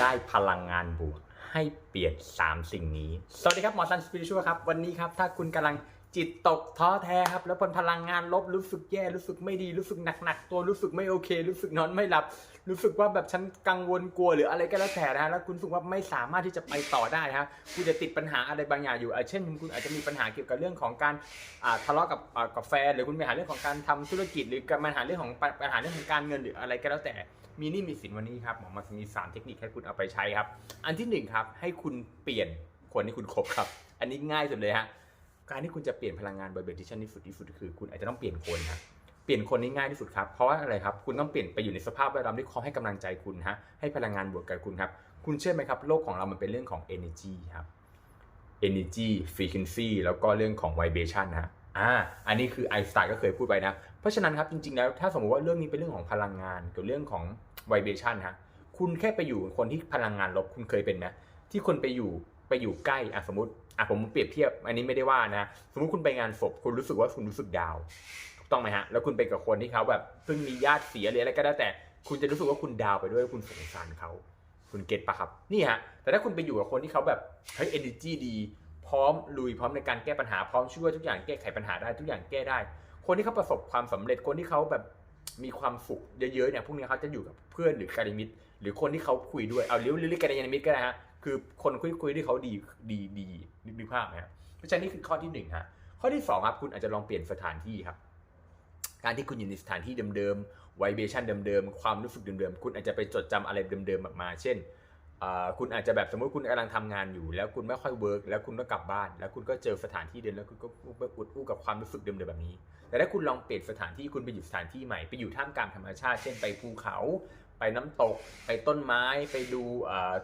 ได้พลังงานบวก ให้เปลี่ยน 3 สิ่งนี้ สวัสดีครับหมอซันสปิริชัวครับ วันนี้ครับ ถ้าคุณกำลังจิตตกท้อแท้ครับ แล้วพพลังงานลบรู้สึกแย่รู้สึกไม่ดีรู้สึกหนักๆ ตัวรู้สึกไม่โอเค รู้สึกนอนไม่หลับ รู้สึกว่าแบบฉันกังวลกลัวหรืออะไรก็แล้วแต่นะฮะแล้วคุณรู้สึกว่าไม่สามารถที่จะไปต่อได้ฮะคุณจะติดปัญหาอะไรบางอย่างอยู่เช่น คุณอาจจะมีปัญหาเกี่ยวกับเรื่องของการทะเลาะกับอ่ากับแฟนหรือคุณมีปัญหาเรื่องของการทำธุรกิจ หรือปัญหาเรื่องของปัญหาเรื่องของการเงินหรืออะไรก็แล้วแต่ มีนี่มีสินวันนี้ครับหมอมามีสามเทคนิคให้คุณเอาไปใช้ครับ อันที่หนึ่งครับให้คุณเปลี่ยนคนที่คุณคบครับ อันนี้ง่ายสุดเลยฮะการที่คุณจะเปลี่ยนพลังงานบ่อยๆที่ชั้นที่สุดที่สุดคือคุณอาจจะต้องเปลี่ยนคนครับเปลี่ยนคนนี่ง่ายที่สุดครับ เพราะว่าอะไรครับ คุณต้องเปลี่ยนไปอยู่ในสภาพแวดล้อมที่เขาให้กำลังใจคุณฮะ ให้พลังงานบวกกับคุณครับ คุณเชื่อไหมครับ โลกของเรามันเป็นเรื่องของ energy ครับ energy frequency แล้วก็เรื่องของ vibration นะฮะ อ่าอันนี้คือไอสไตน์ก็เคยพูดไปนะ เพราะฉะนั้นครับจริงๆแล้วถ้าสมมติว่าเรื่องนี้เป็นเรื่องของพลังงานกับเรื่องของ vibration ฮะคุณแค่ไปอยู่คนที่พลังงานลบคุณเคยเป็นไหมที่คนไปอยู่ไปอยู่ใกล้อะสมมติอะผมเปรียบเทียบอันนี้ไม่ได้ว่านะสมมติคุณไปงานศพคุณรู้สึกว่าคุณรู้สึกดาวถูกต้องไหมฮะแล้วคุณไปกับคนที่เขาแบบเพิ่งมีญาติเสียหรืออะไรก็แล้แต่ คุณจะรู้สึกว่าคุณดาวไปด้วยคุณสงสารเขาคุณเก็ตปะครับนี่ฮะแต่ถ้าคุณไปอยู่กับคนที่เขาแบบเฮ้ย energy ดี พร้อมลุยพร้อมในการแก้ปัญหาพร้อมช่วยทุกอย่างแก้ไขปัญหาได้ทุกอย่างแก้ได้ คนที่เขาประสบความสำเร็จคนที่เขาแบบมีความสุขเยอะๆเนี่ยพวกนี้เขาจะอยู่กับเพื่อนหรือการมิตหรือคนที่เขาคุยด้วยเอาเรียกเรียกกันยามิตก็ได้ฮะคือคนคุยคุยที่เขาดีดีดีนึกภาพไหมฮะเพราะฉะนั้นนี่คือข้อที่หนึ่งฮะข้อที่สองครับคุณอาจจะลองเปลี่ยนสถานที่ครับ การที่คุณอยู่ในสถานที่เดิมๆไวเบชั่นเดิมๆความรู้สึกเดิมๆคุณอาจจะไปจดจำอะไรเดิมๆออกมา เช่น คุณอาจจะแบบสมมติคุณกำลังทำงานอยู่ แล้วคุณไม่ค่อยเวิร์กแล้วคุณก็กลับบ้าน แล้วคุณก็เจอสถานที่เดิมแล้วคุณก็อุดอู้กับความรู้สึกเดิมๆแบบนี้ แต่ถ้าคุณลองเปลี่ยนสถานที่คุณไปอยู่สถานที่ใหม่ไปอยู่ท่ามกลางธรรมชาติเช่นไปภูเขา ไปน้ำตก ไปต้นไม้ไปดู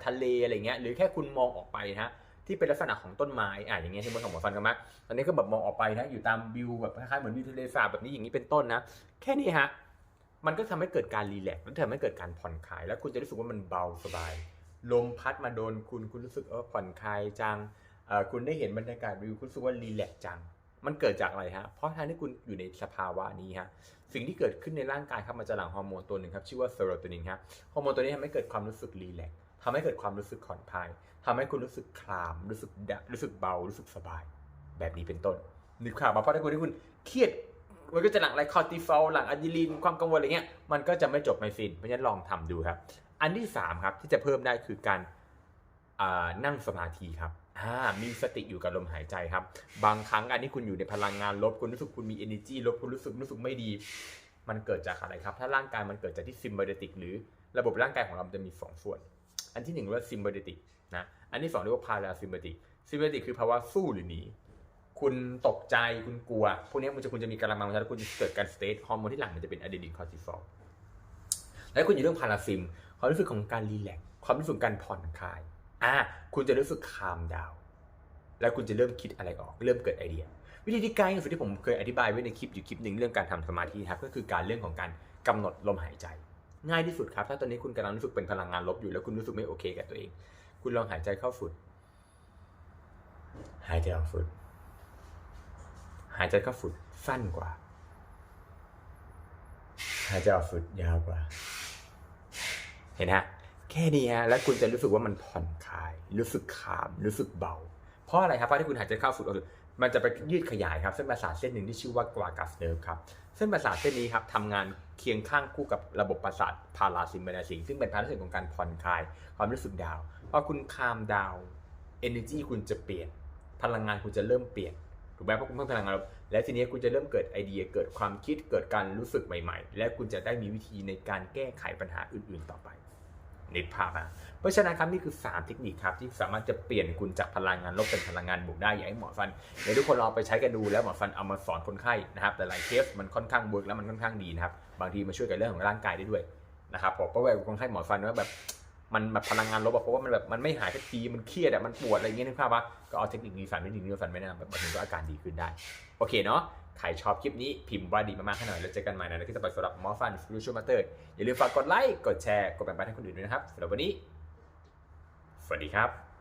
ทะเลอะไรเงี้ยหรือแค่คุณมองออกไปนะฮะที่เป็นลักษณะของต้นไม้อะอย่างเงี้ยที่มดของหมอฟันกันมั้ยตอนนี้ก็แบบมองออกไปนะอยู่ตามวิวแบบคล้ายๆเหมือนวิวทะเลสาบแบบนี้อย่างนี้เป็นต้นนะ แค่นี้ฮะมันก็ทำให้เกิดการรีแลกซ์แล้วทำให้เกิดการผ่อนคลาย แล้วคุณจะรู้สึกว่ามันเบาสบาย ลมพัดมาโดนคุณคุณรู้สึกเออผ่อนคลายจังคุณได้เห็นบรรยากาศวิวคุณรู้สึกว่ารีแลกจัง มันเกิดจากอะไรฮะเพราะทางที่คุณอยู่ในสภาวะนี้ฮะสิ่งที่เกิดขึ้นในร่างกายครับมันจะหลั่งฮอร์โมนตัวหนึ่งครับชื่อว่าเซโรโทนินครับฮอร์โมนตัวนี้ทำให้เกิดความรู้สึกรีแลกทำให้เกิดความรู้สึกผ่อนคลายทำให้คุณรู้สึกคลามรู้สึกดะรู้สึกเบารู้สึกสบาย แบบนี้เป็นต้นนึกข่าวมาเพราะถ้าคุณที่คุณเครียด มันก็จะหลั่งอะไรคอร์ติซอลหลั่งอะดรีนาลีนความกังวลอะไรเงี้ยมันก็จะไม่จบไม่สิ้นเพราะฉะนั้นลองทำดูครับ อันที่สามครับที่จะเพิ่มได้คือการนั่งสมาธิครับอ่ามีสติอยู่กับลมหายใจครับ บางครั้งอันนี้คุณอยู่ในพลังงานลบคุณรู้สึกคุณมี energy ลบคุณรู้สึกรู้สึกไม่ดี มันเกิดจากอะไรครับ ถ้าร่างกายมันเกิดจากที่ซิมบอร์ติกหรือระบบร่างกายของเรามันจะมีสองส่วน อันที่หนึ่งเรียกว่าซิมบอร์ติกนะ อันที่สองเรียกว่าพาราซิมบอร์ติกซิมบอร์ติกคือภาวะสู้หรือหนี คุณตกใจคุณกลัว พวกนี้มันจะคุณจะมีกำลังมังแล้วคุณจะเกิดการสเตทฮอร์โมนที่หลังมันจะเป็นอะดรีนาลีนคอร์ติซอลแล้วคุณอยู่เรื่องพาราซิมความรู้สึกของการรีแลกซ์ความรู้สึกการผ่อนคลายอ่าคุณจะรู้สึกคามดาว แล้วคุณจะเริ่มคิดอะไรออก เริ่มเกิดไอเดีย วิธีที่ง่ายที่สุดที่ผมเคยอธิบายไว้ในคลิปอยู่คลิปหนึ่งเรื่องการทำสมาธิครับก็คือการเรื่องของการกำหนดลมหายใจ ง่ายที่สุดครับ ถ้าตอนนี้คุณกำลังรู้สึกเป็นพลังงานลบอยู่แล้วคุณรู้สึกไม่โอเคกับตัวเอง คุณลองหายใจเข้าฝึดหายใจออกฝึด หายใจเข้าฝึดสั้นกว่า หายใจออกฝึดยาวกว่า เห็นฮะแค่นี้ฮะแล้วคุณจะรู้สึกว่ามันผ่อนคลาย รู้สึกขาม รู้สึกเบา เพราะอะไรครับเพราะที่คุณหายใจเข้าฝึกออกฝึกมันจะไปยืดขยายครับเส้นประสาทเส้นหนึ่งที่ชื่อว่ากวากัสเนิร์ฟครับเส้นประสาทเส้นนี้ครับทำงานเคียงข้างคู่กับระบบประสาทพาราซิมเบนาซิงซึ่งเป็นพาราสิของการผ่อนคลาย ความรู้สึกดาวพอคุณคามดาวน์ energy คุณจะเปลี่ยน พลังงานคุณจะเริ่มเปลี่ยน ถูกไหมเพราะคุณเพิ่มพลังงานลบและทีนี้คุณจะเริ่มเกิดไอเดียเกิดความคิดเกิดการรู้สึกใหม่ ๆ และคุณจะได้มีวิธีในการแก้ไขปัญหาอื่นๆต่อไปนึกภาพนะเพราะฉะนั้นครับนี่คือ 3 เทคนิคครับที่สามารถจะเปลี่ยนคุณจากพลังงานลบเป็นพลังงานบวกได้อย่ากให้หมอฟันเดี๋ยวทุกคนลองไปใช้กันดูแล้วหมอฟันเอามาสอนคนไข้นะครับแต่หลายเคสมันค่อนข้างเวิร์กแล้วมันค่อนข้างดีนะครับบางทีมาช่วยกับเรื่องของร่างกายได้ด้วยนะครับผมเพราะว่าคนไข้หมอฟันว่าแบบ มันแบบพลังงานลบอะเพราะว่ามันแบบมันไม่หายสักทีมันเครียดอะมันปวดอะไรอย่างเงี้ยนึกภาพว่าก็เอาเทคนิคนี้ฟันไม่ดีนี้ฟันไม่แนะนำแบบบางทีก็อาการดีขึ้นได้ โอเคเนาะใครชอบคลิปนี้พิมพ์ว่าดีมากๆให้หน่อยแล้วเจอกันใหม่ในคลิปต่อไปสำหรับมอฟันฟิวชั่นมาเตอร์อย่าลืมฝากกดไลค์กดแชร์กดแบ่งปันให้คนอื่นด้วยนะครับสำหรับวันนี้สวัสดีครับ